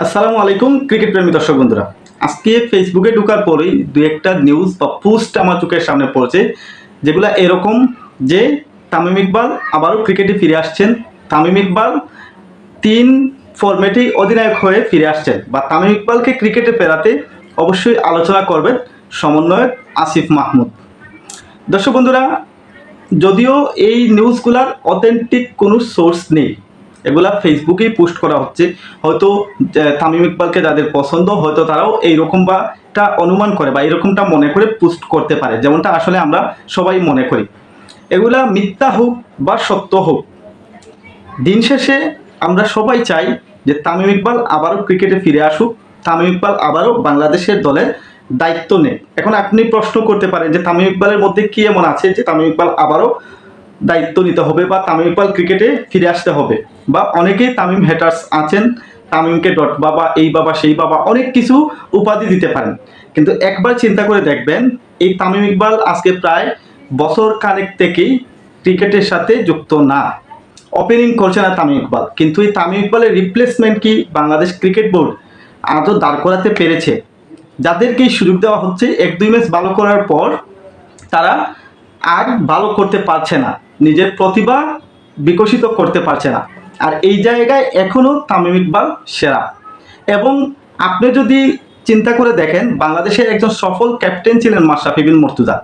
আসসালামু আলাইকুম, ক্রিকেট প্রেমী দর্শক বন্ধুরা। আজকে ফেসবুকে ঢুকার পরেই দু একটা নিউজ বা পোস্ট আমার চোখের সামনে পড়েছে, যেগুলো এরকম যে তামিম ইকবাল আবারও ক্রিকেটে ফিরে আসছেন। তামিম ইকবাল তিন ফরম্যাটেই অধিনায়ক হয়ে ফিরে আসছেন বা তামিম ইকবালকে ক্রিকেটে ফেরাতে অবশ্যই আলোচনা করবেন সমন্বয়ক আসিফ মাহমুদ। দর্শক বন্ধুরা, যদিও এই নিউজগুলার অথেন্টিক কোনো সোর্স নেই এগুলা ফেসবুকেই পোস্ট করা হচ্ছে। হয়তো তামিম ইকবালকে যাদের পছন্দ, হয়তো তারাও এইরকম বা অনুমান করে বা এরকমটা মনে করে পোস্ট করতে পারে। যেমনটা আসলে আমরা সবাই মনে করি। এগুলা মিথ্যা হোক বা সত্য হোক, দিন শেষে আমরা সবাই চাই যে তামিম ইকবাল আবারও ক্রিকেটে ফিরে আসুক, তামিম ইকবাল আবারও বাংলাদেশের দলের দায়িত্ব নেই এখন আপনি প্রশ্ন করতে পারেন যে তামিম ইকবালের মধ্যে কি এমন আছে যে তামিম ইকবাল আবারও দায়িত্ব নিতে হবে বা তামিম ইকবাল ক্রিকেটে ফিরে আসতে হবে? বা অনেকেই তামিম হেটার্স আছেন, তামিমকে ডট বাবা, এই বাবা, সেই বাবা, অনেক কিছু উপাধি দিতে পারেন। কিন্তু একবার চিন্তা করে দেখবেন, এই তামিম ইকবাল আজকে প্রায় বছর কানেক থেকেই ক্রিকেটের সাথে যুক্ত না। ওপেনিং করছে না তামিম ইকবাল। কিন্তু এই তামিম ইকবালের রিপ্লেসমেন্ট কি বাংলাদেশ ক্রিকেট বোর্ড আজও দাঁড় করাতে পেরেছে? যাদেরকে সুযোগ দেওয়া হচ্ছে, এক দুই ম্যাচ ভালো করার পর তারা আর ভালো করতে পারছে না। নিজের প্রতিভা বিকশিত করতে পারছে না। আর এই জায়গায় এখনও তামিম ইকবাল সেরা। এবং আপনি যদি চিন্তা করে দেখেন, বাংলাদেশের একজন সফল ক্যাপ্টেন ছিলেন মাশরাফি বিন মর্তুজা।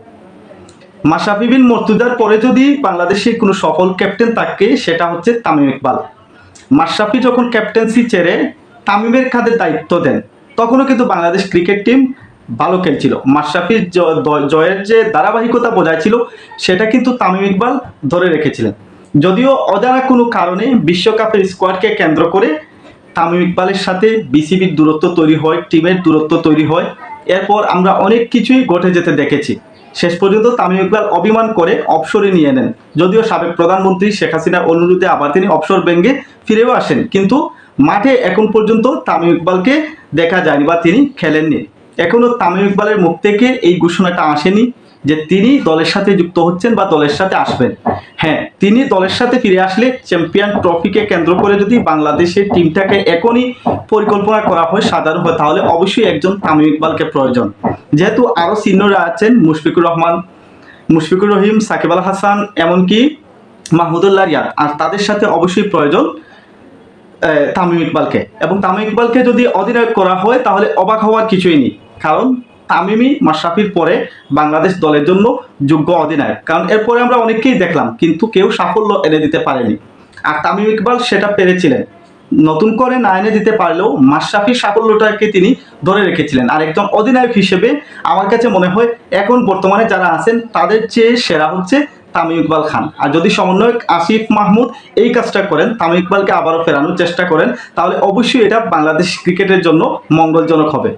মাশরাফি বিন মর্তুজার পরে যদি বাংলাদেশে কোনো সফল ক্যাপ্টেন থাকে, সেটা হচ্ছে তামিম ইকবাল। মাশরাফি যখন ক্যাপ্টেন্সি ছেড়ে তামিমের কাঁধে দায়িত্ব দেন, তখনও কিন্তু বাংলাদেশ ক্রিকেট টিম ভালো খেলছিল। মাশরাফির জয়ের যে ধারাবাহিকতা বজায় ছিল, সেটা কিন্তু তামিম ইকবাল ধরে রেখেছিলেন। যদিও অজানা কোনো কারণে বিশ্বকাপের স্কোয়াডকে কেন্দ্র করে তামিম ইকবালের সাথে বিসিবির দূরত্ব তৈরি হয়, টিমের দূরত্ব তৈরি হয়। এরপর আমরা অনেক কিছুই ঘটে যেতে দেখেছি। শেষ পর্যন্ত তামিম ইকবাল অভিমান করে অবসরে নিয়ে নেন। যদিও সাবেক প্রধানমন্ত্রী শেখ হাসিনার অনুরোধে আবার তিনি অবসর ব্যঙ্গে ফিরেও আসেন, কিন্তু মাঠে এখন পর্যন্ত তামিম ইকবালকে দেখা যায়নি বা তিনি খেলেননি। এখনও তামিম ইকবালের মুখ থেকে এই ঘোষণাটা আসেনি। যে তিনি দলের সাথে যুক্ত হচ্ছেন বা দলের সাথে আসবেন। হ্যাঁ তিনি দলের সাথে ফিরে আসলে চ্যাম্পিয়ন ট্রফিকে কেন্দ্র করে যদি বাংলাদেশের টিমটাকে এখনই পরিকল্পনা করা হয় সাধারণ হয়, তাহলে অবশ্যই একজন তামিম ইকবালকে প্রয়োজন। যেহেতু আরও সিনিয়ররা আছেন, মুশফিকুর রহমান, মুশফিকুর রহিম, সাকিব আল হাসান, এমনকি মাহমুদুল্লাহ রিয়াদ। আর তাদের সাথে অবশ্যই প্রয়োজন তামিম ইকবালকে। এবং তামিম ইকবালকে যদি অধিনায়ক করা হয়, তাহলে অবাক হওয়ার কিছুই নেই। কারণ তামিমই মাশরাফির পরে বাংলাদেশ দলের জন্য যোগ্য অধিনায়ক। কারণ এরপরে আমরা অনেককেই দেখলাম, কিন্তু কেউ সাফল্য এনে দিতে পারেনি। আর তামিম ইকবাল সেটা পেরেছিলেন। নতুন করে না এনে দিতে পারলেও মাশরাফির সাফল্যটাকে তিনি ধরে রেখেছিলেন। আর একজন অধিনায়ক হিসেবে আমার কাছে মনে হয় এখন বর্তমানে যারা আছেন, তাদের চেয়ে সেরা হচ্ছে তামিম ইকবাল খান। আর যদি সমন্বয়ক আসিফ মাহমুদ এই কাজটা করেন, তামিম ইকবালকে আবারও ফেরানোর চেষ্টা করেন, তাহলে অবশ্যই এটা বাংলাদেশ ক্রিকেটের জন্য মঙ্গলজনক হবে।